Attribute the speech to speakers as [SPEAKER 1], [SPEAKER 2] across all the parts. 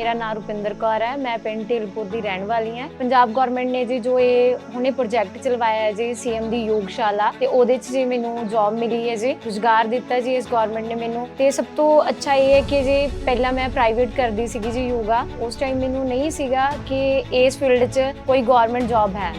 [SPEAKER 1] ਮੇਰਾ ਨਾਮ ਰੁਪਿੰਦਰ ਕੌਰ ਹੈ, ਮੈਂ ਪਿੰਡ ਢਿਲਪੁਰ ਦੀ ਰਹਿਣ ਵਾਲੀ ਹਾਂ। ਪੰਜਾਬ ਗਵਰਨਮੈਂਟ ਨੇ ਜੀ ਜੋ ਇਹ ਹੁਣੇ ਪ੍ਰੋਜੈਕਟ ਚਲਵਾਇਆ ਹੈ ਜੀ ਸੀਐਮ ਦੀ ਯੋਗਸ਼ਾਲਾ, ਤੇ ਉਹਦੇ 'ਚ ਜੀ ਮੈਨੂੰ ਜੌਬ ਮਿਲੀ ਹੈ ਜੀ, ਰੁਜ਼ਗਾਰ ਦਿੱਤਾ ਜੀ ਇਸ ਗਵਰਨਮੈਂਟ ਨੇ ਮੈਨੂੰ। ਤੇ ਸਭ ਤੋਂ ਅੱਛਾ ਇਹ ਹੈ ਕਿ ਜੀ ਪਹਿਲਾਂ ਮੈਂ ਪ੍ਰਾਈਵੇਟ ਕਰਦੀ ਸੀਗੀ ਜੀ ਯੋਗਾ, ਉਸ ਟਾਈਮ ਮੈਨੂੰ ਨਹੀਂ ਸੀਗਾ ਕਿ ਇਸ ਫੀਲਡ 'ਚ ਕੋਈ ਗਵਰਨਮੈਂਟ ਜੌਬ ਹੈ।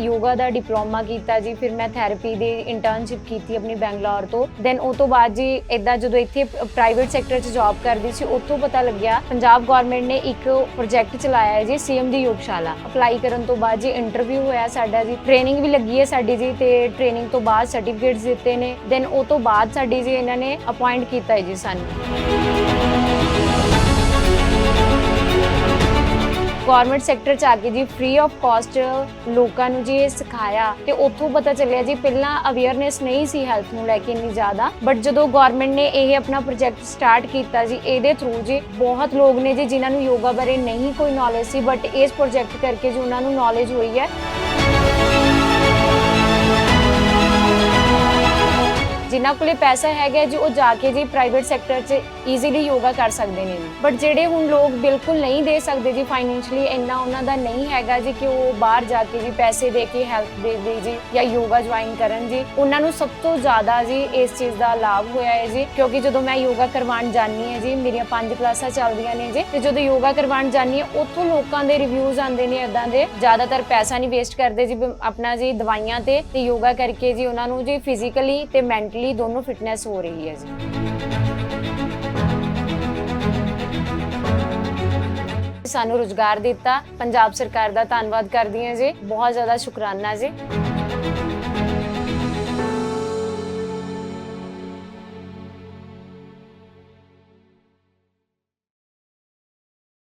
[SPEAKER 1] ਯੋਗਾ ਦਾ ਡਿਪਲੋਮਾ ਕੀਤਾ ਜੀ, ਫਿਰ ਮੈਂ ਥੈਰੇਪੀ ਦੀ ਇੰਟਰਨਸ਼ਿਪ ਕੀਤੀ ਆਪਣੀ ਬੈਂਗਲੌਰ ਤੋਂ। ਦੈਨ ਉਹ ਤੋਂ ਬਾਅਦ ਜੀ ਇਦਾਂ ਜਦੋਂ ਇੱਥੇ ਪ੍ਰਾਈਵੇਟ ਸੈਕਟਰ 'ਚ ਜੌਬ ਕਰਦੀ ਸੀ, ਉੱਥੋਂ ਪਤਾ ਲੱਗਿਆ ਪੰਜਾਬ ਗਵਰਨਮੈਂਟ ਨੇ ਇੱਕ ਪ੍ਰੋਜੈਕਟ ਚਲਾਇਆ ਹੈ ਜੀ ਸੀਐਮ ਦੀ ਯੋਗਸ਼ਾਲਾ। ਅਪਲਾਈ ਕਰਨ ਤੋਂ ਬਾਅਦ ਜੀ ਇੰਟਰਵਿਊ ਹੋਇਆ ਸਾਡਾ ਜੀ ਟ੍ਰੇਨਿੰਗ ਵੀ ਲੱਗੀ ਹੈ ਸਾਡੀ ਜੀ ਤੇ ਟ੍ਰੇਨਿੰਗ ਤੋਂ ਬਾਅਦ ਸਰਟੀਫਿਕੇਟਸ ਦਿੱਤੇ ਨੇ। ਦੈਨ ਉਹ ਤੋਂ ਬਾਅਦ ਸਾਡੀ ਜੀ ਇਹਨਾਂ ਨੇ ਅਪਾਇੰਟ ਕੀਤਾ ਹੈ ਜੀ ਸਾਨੂੰ। ਗਵਰਨਮੈਂਟ ਸੈਕਟਰ ਚ ਆ ਕੇ ਜੀ ਫ੍ਰੀ ਆਫ ਕਾਸਟ ਲੋਕਾਂ ਨੂੰ ਜੀ ਇਹ ਸਿਖਾਇਆ ਤੇ ਉੱਥੋਂ ਪਤਾ ਚੱਲਿਆ ਜੀ, ਪਹਿਲਾਂ ਅਵੇਅਰਨੈਸ ਨਹੀਂ ਸੀ ਹੈਲਥ ਨੂੰ ਲੈ ਕੇ ਇੰਨੀ ਜ਼ਿਆਦਾ ਬਟ ਜਦੋਂ ਗਵਰਨਮੈਂਟ ਨੇ ਇਹ ਆਪਣਾ ਪ੍ਰੋਜੈਕਟ ਸਟਾਰਟ ਕੀਤਾ ਜੀ, ਇਹਦੇ ਥਰੂ ਜੀ ਬਹੁਤ ਲੋਕ ਨੇ ਜੀ ਜਿਨ੍ਹਾਂ ਨੂੰ ਯੋਗਾ ਬਾਰੇ ਨਹੀਂ ਕੋਈ ਨੌਲੇਜ ਸੀ ਬਟ ਇਸ ਪ੍ਰੋਜੈਕਟ ਕਰਕੇ ਜੀ ਉਹਨਾਂ ਨੂੰ ਨੌਲੇਜ ਹੋਈ ਹੈ। ਜਿਨ੍ਹਾਂ ਕੋਲੇ ਪੈਸਾ ਹੈਗਾ ਜੀ, ਉਹ ਜਾ ਕੇ ਜੀ ਪ੍ਰਾਈਵੇਟ ਸੈਕਟਰ 'ਚ ਈਜ਼ੀਲੀ ਯੋਗਾ ਕਰ ਸਕਦੇ ਨੇ। ਬਟ ਜਿਹੜੇ ਹੁਣ ਲੋਕ ਬਿਲਕੁਲ ਨਹੀਂ ਦੇ ਸਕਦੇ ਜੀ ਫਾਈਨੈਂਸ਼ਲੀ ਇੰਨਾ ਉਹਨਾਂ ਦਾ ਨਹੀਂ ਹੈਗਾ ਜੀ ਕਿ ਉਹ ਬਾਹਰ ਜਾ ਕੇ ਜੀ ਪੈਸੇ ਦੇ ਕੇ ਹੈਲਪ ਦੇ ਦੇ ਜੀ ਜਾਂ ਯੋਗਾ ਜੁਆਇਨ ਕਰਨ ਜੀ। ਉਹਨਾਂ ਨੂੰ ਸਭ ਤੋਂ ਜ਼ਿਆਦਾ ਜੀ ਇਸ ਚੀਜ਼ ਦਾ ਲਾਭ ਹੋਇਆ ਹੈ ਜੀ। ਕਿਉਂਕਿ ਜਦੋਂ ਮੈਂ ਯੋਗਾ ਕਰਵਾਉਣ ਜਾਂਦੀ ਹਾਂ ਜੀ, ਮੇਰੀਆਂ ਪੰਜ ਕਲਾਸਾਂ ਚੱਲਦੀਆਂ ਨੇ ਜੀ। ਤੇ ਜਦੋਂ ਯੋਗਾ ਕਰਵਾਉਣ ਜਾਂਦੀ ਹਾਂ, ਉੱਥੋਂ ਲੋਕਾਂ ਦੇ ਰਿਵਿਊਜ਼ ਆਉਂਦੇ ਨੇ ਇਦਾਂ ਦੇ। ਜ਼ਿਆਦਾਤਰ ਪੈਸਾ ਨਹੀਂ ਵੇਸਟ ਕਰਦੇ ਜੀ ਆਪਣਾ ਜੀ ਦਵਾਈਆਂ ਤੇ ਤੇ ਯੋਗਾ ਕਰਕੇ ਜੀ ਉਹਨਾਂ ਨੂੰ ਜੀ ਫਿਜ਼ੀਕਲੀ ਤੇ ਮੈਂਟਲੀ ਦੋਨੋਂ ਫਿਟਨੈਸ ਹੋ ਰਹੀ ਹੈ ਜੀ। ਸਾਨੂੰ ਰੁਜ਼ਗਾਰ ਦਿੱਤਾ, ਪੰਜਾਬ ਸਰਕਾਰ ਦਾ ਧੰਨਵਾਦ ਕਰਦੀ ਹਾਂ ਜੀ। ਬਹੁਤ ਜ਼ਿਆਦਾ ਸ਼ੁਕਰਾਨਾ ਜੀ।